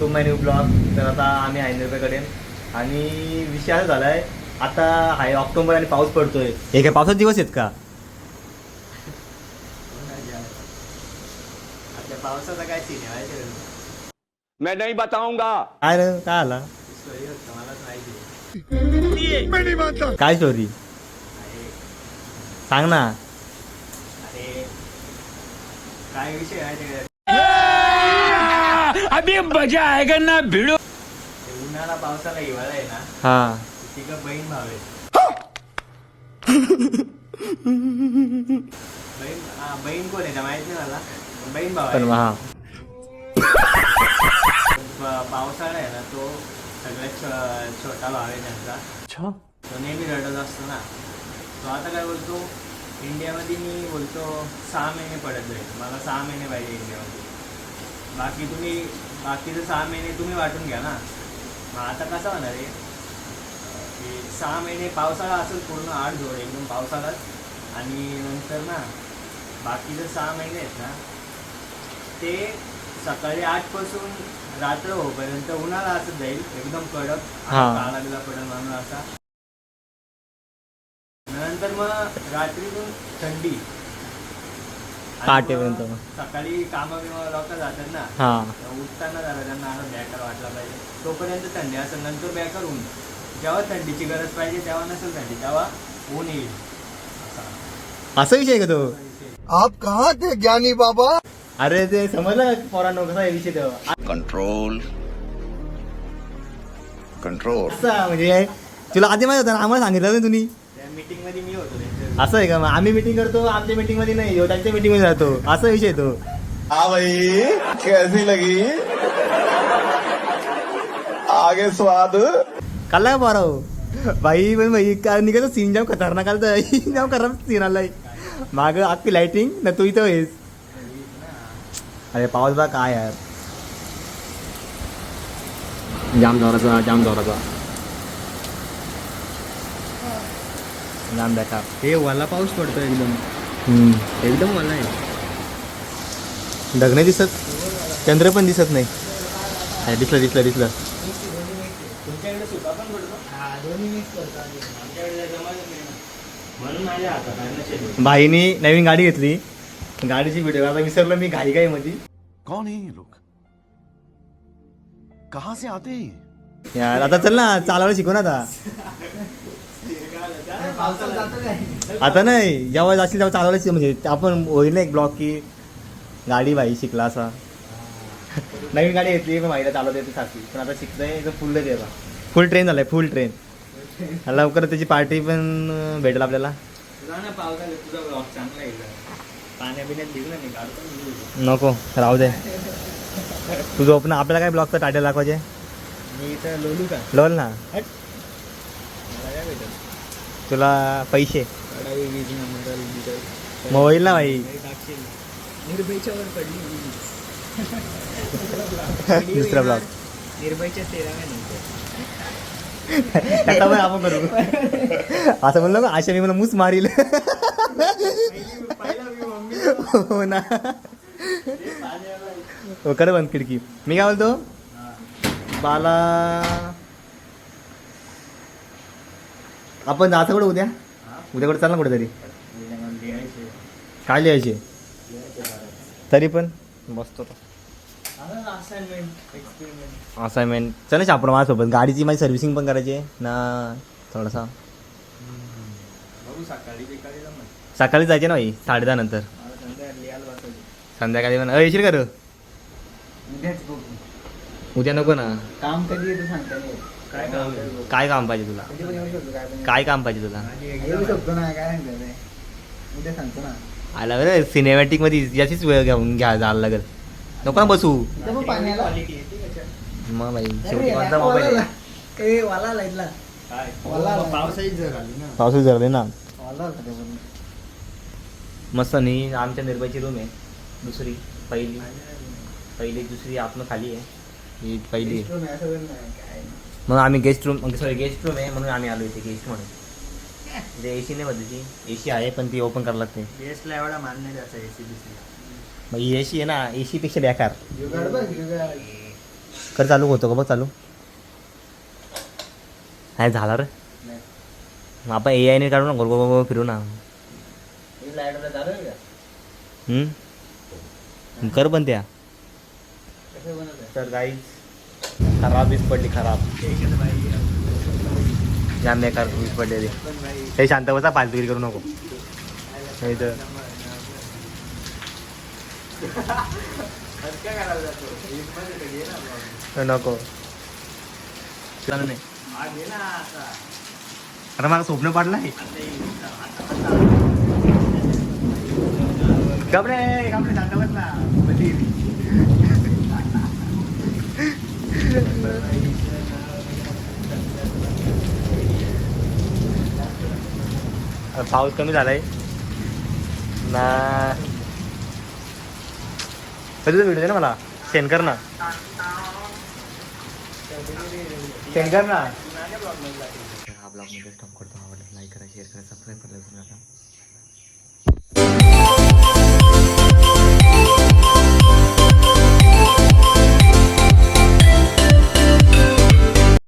To my new blog तर आता आम्ही आहे निर्भयकडे आणि विषय असा झाला आहे आता आहे ऑक्टोबर आणि पाऊस पडतोय. हे काय पावसाचे दिवस आहेत का? आपल्या पावसाचा काय सीन आहे माहिती आहे का? मैं नहीं बताऊंगा। काय रे काय आला? स्टोरी होतं मलाच माहिती आहे. काय स्टोरी. सांग ना. अरे. काय विषय आहे माहिती आहे का? अभी मजा आएगा ना भिड़ो। उन्हाळा पावसाला हिवाळा आहे ना हा. तिघं बहीण भाव. आहे बहीण हा बहीण कोण आहे? का माहीत नाही मला. पण बहीण भाव. पण आहे हा. प- पावसाळा आहे ना तो सगळ्यात छो- छोटा भाव आहे त्यांचा. तो नेहमी रडत असतो ना. तो आता काय बोलतो? इंडियामध्ये मी बोलतो सहा महिने पडत जाईल. मला सहा महिने पाहिजे इंडियामध्ये. बाकी तुम्ही बाकीचे सहा महिने तुम्ही वाटून घ्या ना. मग आता कसं होणार आहे? की सहा महिने पावसाळा असेल पूर्ण आठ जोड एकदम पावसाळाच. आणि नंतर ना बाकीचे सहा महिने आहेत ना ते सकाळी आठपासून रात्र होईपर्यंत उन्हाळा असत जाईल एकदम कडक. काळा बिला पडेल म्हणून असा. नंतर मग रात्रीतून थंडी. पहाटेपर्यंत. मग सकाळी कामं बिमा लोक जातात ना. हा. उठताना जरा त्यांना आता बॅकर वाटला पाहिजे. तोपर्यंत थंडी असेल नंतर बॅकर ऊन जेव्हा थंडीची गरज पाहिजे तेव्हा नसेल थंडी तेव्हा ऊन येईल. असा. असा विषय का तो. आप कहाँ थे ज्ञानी बाबा? अरे ते समजलं का पोरांनो कसा आहे विषय तेव्हा कंट्रोल कंट्रोल असं म्हणजे तुला आधी माहीत होतं ना आम्हाला सांगितलं ना तुम्ही. त्या मीटिंगमध्ये मी होतो त्यांच्या असं आहे का? मग आम्ही मिटिंग करतो आमच्या मीटिंगमध्ये नाही त्यांच्या मीटिंगमध्ये राहतो असा विषय तो. हाँ भाई कैसी लगी. आगे स्वाद. काल का पोरा भाई पण भाई काय निघायचं सीन जाम खतरनाक आलं जाम खराब सीन आलाय. माग अख्खी लाइटिंग ना तू इथं आहेस. अरे पाऊस बा काय यार जाम जोराचा जाम जोराचा. जाम बेकार हे वाला पाऊस पडतो एकदम. हम्म. एकदम वाला आहे. ढग दिसत. चंद्र पण दिसत नाही. अरे दिसलं दिसलं दिसलं. आहे. भाईनी नवीन गाडी घेतली. गाडीची व्हिडिओ आता विसरलो मी घाई घाई मध्ये कौन है ये लोग कहां से आते हैं? यार आता चल ना चालायला शिकू ना आता. आता नाही जेव्हा जाशील तेव्हा चालवायला शिक म्हणजे आपण होईल ना एक ब्लॉक की गाडी भाई शिकला असा. नवीन गाडी घेतली पण भाईला चालवता येते सारखी. पण आता शिकतोय तर फुल देते फुल ट्रेन झालाय फुल ट्रेन लवकर त्याची पार्टी पण भेटेल आपल्याला. तुझा तुझा. नको राहू दे. तू झोप ना आपल्याला काय ब्लॉगचं टायटल दाखवायचे? मी इथं लोलू का? लोल ना. तुला पैसे? मोबाईल ना भाई. दुसरा ब्लॉग. आता पण आपण करू. असं म्हणलं ना आशा मी मला मूस मारील. हो ना. हो कर बंद खिडकी. मी काय बोलतो? बाला आपण जायचं कुठं उद्या? उद्या कुठं चाल ना कुठेतरी? काय लिहायचे तरी पण? बसतो असाइनमेंट एक्सपेरिमेंट चल ना आपण माझ्यासोबत. गाडीची माझी सर्व्हिसिंग पण करायची आहे. ना थोडासा. सकाळी जायचे ना भाई? साडे दहा नंतर. संध्याकाळी पण. येशील का उद्या नको ना. काम कधी येतं सांगता नाही येत. काय काम काय काम पाहिजे तुला? कधी पण येऊ शकतो काय पण. काय काम पाहिजे तुला? येऊ शकतो ना काय सांगता नाही. उद्या सांगतो ना. आला बरं सिनेमॅटिकमध्ये याचीच वेळ घेऊन घ्या जायला लागेल. नको ना बसू. इथं पण पाण्याला मग भाई शेवटी माझा मोबाईल आहे? ए वाला लाईटला काय? पावसाळीच जर आली ना. पावसाळी झाले ना? वाला होता ते पण. मस्त नाही आमच्या निर्भयची रूम आहे. दुसरी पहिली. पहिली दुसरी आतनं खाली आहे. ही पहिली. मग आम्ही guest room sorry guest room आहे म्हणून आम्ही आलो इथे गेस्ट म्हणून. म्हणजे ए सी नाही बदलची ए सी आहे पण ती ओपन करायला लागते. गेस्टला एवढा मान नाही द्यायचा एसी बीसी मग ए सी आहे ना ए सी पेक्षा बेकार. कर चालू होतो का बघ चालू. नाही झाला रे? मग आपण ए आयने काढू ना गोल गोल गोल फिरू ना? कर पण त्या. तर गाई खराब वीज पडली खराब. जाम बेकार वीज पडलेली. हे शांत बसा फालतुगिरी करू नको. नाही तर. नको. नाही. अरे मला स्वप्न पडलाय कपडे कपडे शांत बस ना आता पाऊस कमी झालाय. ना. कधी व्हिडिओ दे ना मला. सेंड कर ना. सेंड कर ना हा ब्लॉगमध्ये स्टॉप करतो. आवडला लाईक करा शेअर करा सबस्क्राईब करा.